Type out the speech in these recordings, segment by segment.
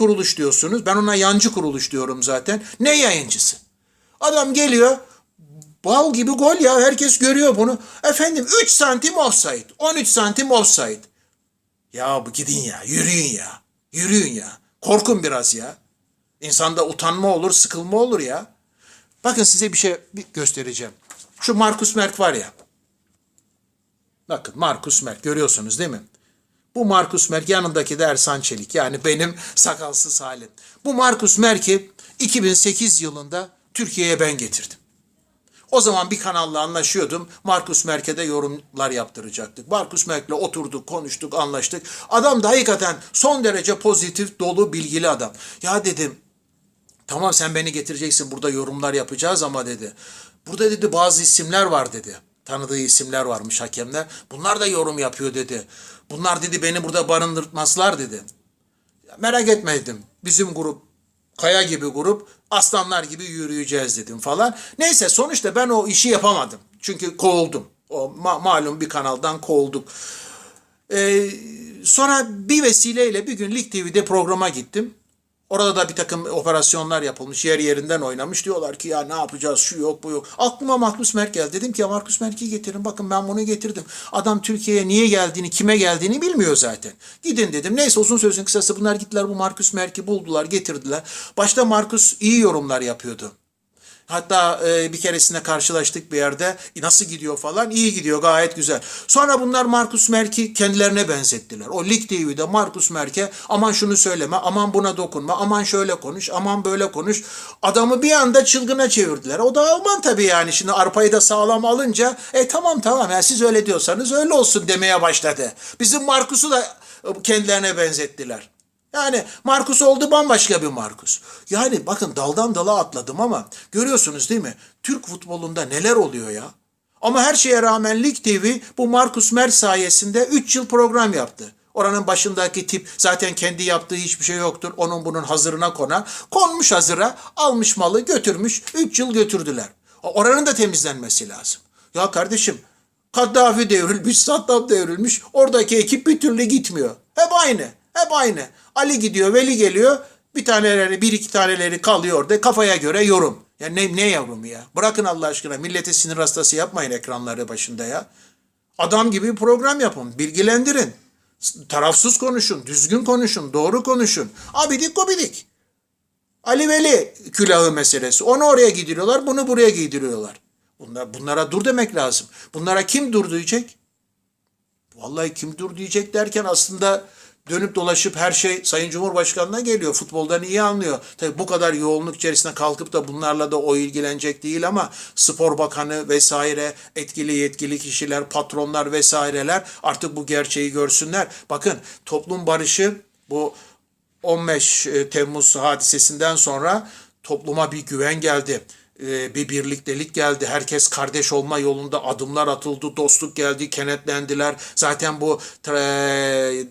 kuruluş diyorsunuz. Ben ona yancı kuruluş diyorum zaten. Ne yayıncısı? Adam geliyor bal gibi gol ya herkes görüyor bunu. Efendim 3 santim offside, 13 santim offside. Ya bu gidin ya, yürüyün ya. Yürüyün ya. Korkun biraz ya. İnsanda utanma olur, sıkılma olur ya. Bakın size bir şey göstereceğim. Şu Markus Merk var ya. Bakın Markus Merk görüyorsunuz değil mi? Bu Markus Merk yanındaki de Ersan Çelik. Yani benim sakalsız halim. Bu Markus Merk'i 2008 yılında Türkiye'ye ben getirdim. O zaman bir kanalla anlaşıyordum. Markus Merk'e de yorumlar yaptıracaktık. Markus Merk'le oturduk, konuştuk, anlaştık. Adam da hakikaten son derece pozitif, dolu, bilgili adam. Ya dedim, tamam sen beni getireceksin burada yorumlar yapacağız ama dedi. Burada dedi bazı isimler var dedi. Tanıdığı isimler varmış hakemler. Bunlar da yorum yapıyor dedi. Bunlar dedi beni burada barındırtmazlar dedi. Merak etme dedim. Bizim grup kaya gibi grup aslanlar gibi yürüyeceğiz dedim falan. Neyse sonuçta ben o işi yapamadım. Çünkü kovuldum. O ma- malum bir kanaldan kovulduk. Ee, sonra bir vesileyle bir gün Lig TV'de programa gittim. Orada da bir takım operasyonlar yapılmış. Yer yerinden oynamış. Diyorlar ki ya ne yapacağız şu yok bu yok. Aklıma Markus Merk geldi. Dedim ki ya Markus Merk'i getirin. Bakın ben bunu getirdim. Adam Türkiye'ye niye geldiğini, kime geldiğini bilmiyor zaten. Gidin dedim. Neyse uzun sözün kısası bunlar gittiler bu Markus Merk'i buldular, getirdiler. Başta Markus iyi yorumlar yapıyordu. Hatta e, bir keresinde karşılaştık bir yerde. "E, Nasıl gidiyor falan? İyi gidiyor gayet güzel. Sonra bunlar Markus Merk'i kendilerine benzettiler. O Lig TV'de Markus Merk'e aman şunu söyleme, aman buna dokunma, aman şöyle konuş, aman böyle konuş. Adamı bir anda çılgına çevirdiler. O da Alman tabii yani. Şimdi arpayı da sağlam alınca e tamam tamam ya siz öyle diyorsanız öyle olsun demeye başladı. Bizim Markus'u da e, kendilerine benzettiler. Yani Markus oldu bambaşka bir Markus. Yani bakın daldan dala atladım ama görüyorsunuz değil mi? Türk futbolunda neler oluyor ya? Ama her şeye rağmen Lig TV bu Markus Mer sayesinde 3 yıl program yaptı. Oranın başındaki tip zaten kendi yaptığı hiçbir şey yoktur. Onun bunun hazırına konan. Konmuş hazıra, almış malı götürmüş. 3 yıl götürdüler. Oranın da temizlenmesi lazım. Ya kardeşim Kaddafi devrilmiş, Saddam devrilmiş. Oradaki ekip bir türlü gitmiyor. Hep aynı. Hep aynı. Ali gidiyor, Veli geliyor. Bir taneleri, bir iki taneleri kalıyor orada. Kafaya göre yorum. Ya ne, ne yorumu ya? Bırakın Allah aşkına. Millete sinir hastası yapmayın ekranları başında ya. Adam gibi program yapın. Bilgilendirin. Tarafsız konuşun. Düzgün konuşun. Doğru konuşun. Abidik gobidik. Ali Veli külahı meselesi. Onu oraya giydiriyorlar, bunu buraya giydiriyorlar. Bunlar, bunlara dur demek lazım. Bunlara kim dur diyecek? Vallahi kim dur diyecek derken aslında dönüp dolaşıp her şey Sayın Cumhurbaşkanı'na geliyor. Futboldan iyi anlıyor. Tabii bu kadar yoğunluk içerisinde kalkıp da bunlarla da o ilgilenecek değil ama spor bakanı vesaire, etkili yetkili kişiler, patronlar vesaireler artık bu gerçeği görsünler. Bakın toplum barışı bu 15 Temmuz hadisesinden sonra topluma bir güven geldi. Ee, Bir birliktelik geldi. Herkes kardeş olma yolunda adımlar atıldı. Dostluk geldi, kenetlendiler. Zaten bu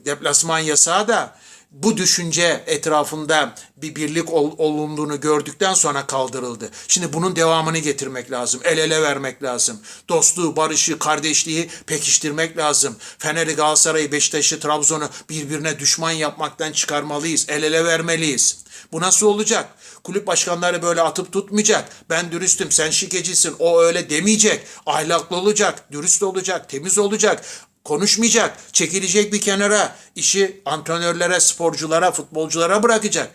deplasman yasağı da bu düşünce etrafında bir birlik ol, olunduğunu gördükten sonra kaldırıldı. Şimdi bunun devamını getirmek lazım. El ele vermek lazım. Dostluğu, barışı, kardeşliği pekiştirmek lazım. Fener'i, Galatasaray'ı, Beşiktaş'ı, Trabzon'u birbirine düşman yapmaktan çıkarmalıyız. El ele vermeliyiz. Bu nasıl olacak? Kulüp başkanları böyle atıp tutmayacak. Ben dürüstüm, sen şikecisin, o öyle demeyecek. Ahlaklı olacak, dürüst olacak, temiz olacak. Konuşmayacak, çekilecek bir kenara. işi antrenörlere, sporculara, futbolculara bırakacak.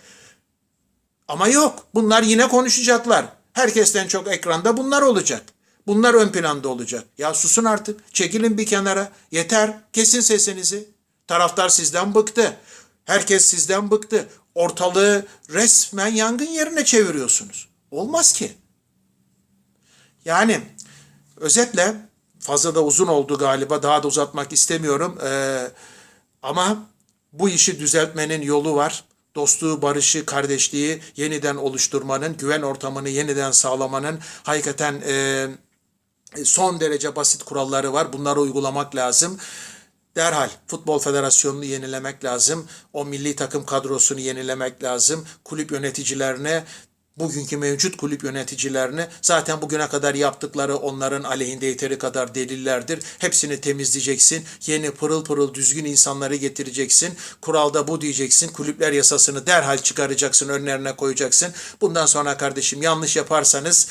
Ama yok. Bunlar yine konuşacaklar. Herkesten çok ekranda bunlar olacak. Bunlar ön planda olacak. Ya susun artık. Çekilin bir kenara. Yeter. Kesin sesinizi. Taraftar sizden bıktı. Herkes sizden bıktı. Ortalığı resmen yangın yerine çeviriyorsunuz. Olmaz ki. Yani özetle fazla da uzun oldu galiba. Daha da uzatmak istemiyorum. Ee, ama bu işi düzeltmenin yolu var. Dostluğu, barışı, kardeşliği yeniden oluşturmanın, güven ortamını yeniden sağlamanın hakikaten e, son derece basit kuralları var. Bunları uygulamak lazım. Derhal Futbol Federasyonu'nu yenilemek lazım. O milli takım kadrosunu yenilemek lazım. Kulüp yöneticilerine bugünkü mevcut kulüp yöneticilerini zaten bugüne kadar yaptıkları onların aleyhinde yeteri kadar delillerdir. Hepsini temizleyeceksin. Yeni pırıl pırıl düzgün insanları getireceksin. Kuralda bu diyeceksin. Kulüpler yasasını derhal çıkaracaksın, önlerine koyacaksın. Bundan sonra kardeşim yanlış yaparsanız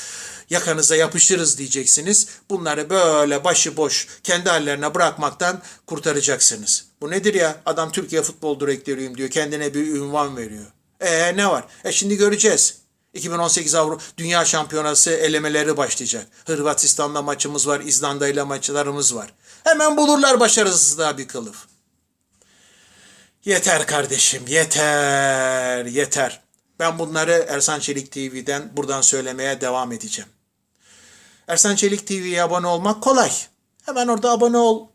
yakanıza yapışırız diyeceksiniz. Bunları böyle başıboş kendi hallerine bırakmaktan kurtaracaksınız. Bu nedir ya? Adam Türkiye futbol direktörüyüm diyor. Kendine bir ünvan veriyor. E ne var? E şimdi göreceğiz. 2018 Avrupa Dünya Şampiyonası elemeleri başlayacak. Hırvatistan'la maçımız var, İzlanda ile maçlarımız var. Hemen bulurlar başarısızlığa bir kılıf. Yeter kardeşim, yeter, yeter. Ben bunları Ersan Çelik TV'den buradan söylemeye devam edeceğim. Ersan Çelik TV'ye abone olmak kolay. Hemen orada abone ol.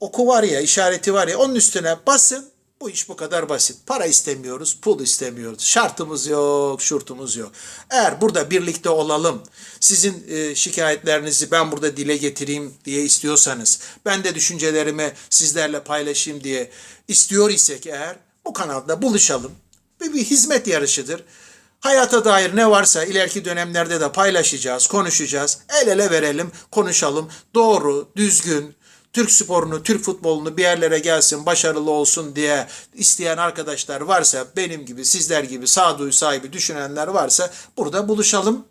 Oku var ya, işareti var ya, onun üstüne basın. Bu iş bu kadar basit. Para istemiyoruz, pul istemiyoruz. Şartımız yok, şurtumuz yok. Eğer burada birlikte olalım, sizin e, şikayetlerinizi ben burada dile getireyim diye istiyorsanız, ben de düşüncelerimi sizlerle paylaşayım diye istiyor isek eğer, bu kanalda buluşalım. Bir, bir hizmet yarışıdır. Hayata dair ne varsa ileriki dönemlerde de paylaşacağız, konuşacağız. El ele verelim, konuşalım. Doğru, düzgün, Türk sporunu, Türk futbolunu bir yerlere gelsin, başarılı olsun diye isteyen arkadaşlar varsa, benim gibi, sizler gibi sağduyu sahibi düşünenler varsa burada buluşalım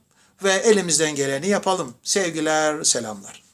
ve elimizden geleni yapalım. Sevgiler, selamlar.